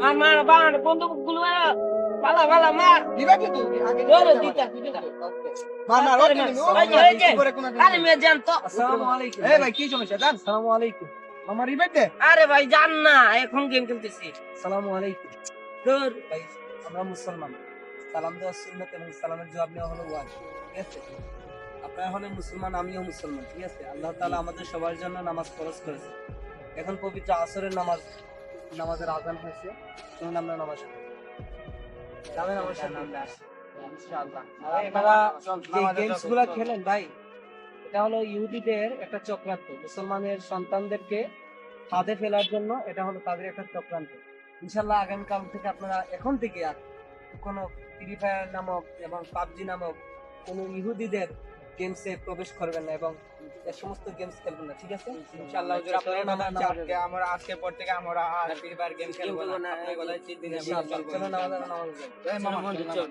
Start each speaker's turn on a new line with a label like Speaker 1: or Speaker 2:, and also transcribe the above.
Speaker 1: মার মার মার বন্দুকগুলো মার পালা পালা মার
Speaker 2: দিবাকে তো আগে
Speaker 1: ধরে দিতা দিতা
Speaker 2: মার মার ওকে। নিবি, ও
Speaker 1: এই যে, এই যে।
Speaker 2: উপরে কোনো
Speaker 1: আরে মেয়ে জান তো
Speaker 3: আসসালামু আলাইকুম।
Speaker 2: এই ভাই কি সমস্যা? জান।
Speaker 3: আসসালামু আলাইকুম।
Speaker 2: আমার রিবেট দে।
Speaker 1: আরে ভাই জান না এখন গেম খেলতেছি।
Speaker 3: আসসালামু আলাইকুম।
Speaker 1: তোর
Speaker 3: ভাই আমরা মুসলমান। সালাম দেওয়া সুন্নাত এবং সালামের জবাব নেওয়া হলো ওয়াজিব ঠিক আছে? আপনারা হলেন মুসলমান আমিও মুসলমান ঠিক আছে? আল্লাহ তাআলা আমাদের সবার জন্য নামাজ ফরজ করেছে এখন পবিত্র আসরের নামাজ নামাজের আজান হয়েছে। তখন আমরা নামাজ। যাবেন আমার সাথে? আপনারা যে গেমসগুলা খেলেন ভাই। এটা হলো ইহুদিদের একটা চক্রান্ত। মুসলমানের সন্তানদেরকে ফাঁদে ফেলার জন্য এটা হলো তাদের একটা চক্রান্ত। ইনশাল্লাহ আগামীকাল থেকে আপনারা এখন থেকে আর কোনো ফ্রি ফায়ার নামক এবং পাবজি নামক কোনো ইহুদিদের গেমসে প্রবেশ করবেন না এবং সমস্ত গেমস খেলবেন না ঠিক আছে? ইনশাআল্লাহ হুজুর, আপনারা নামাজ আজকে
Speaker 2: আমরা আজকে পর থেকে আমরা আর ফ্রি ফায়ার গেম খেলব না।
Speaker 1: না,
Speaker 2: কথা চিন্তা
Speaker 3: ইনশাআল্লাহ। চলো নামাজ নামাজ
Speaker 2: এই
Speaker 1: চল।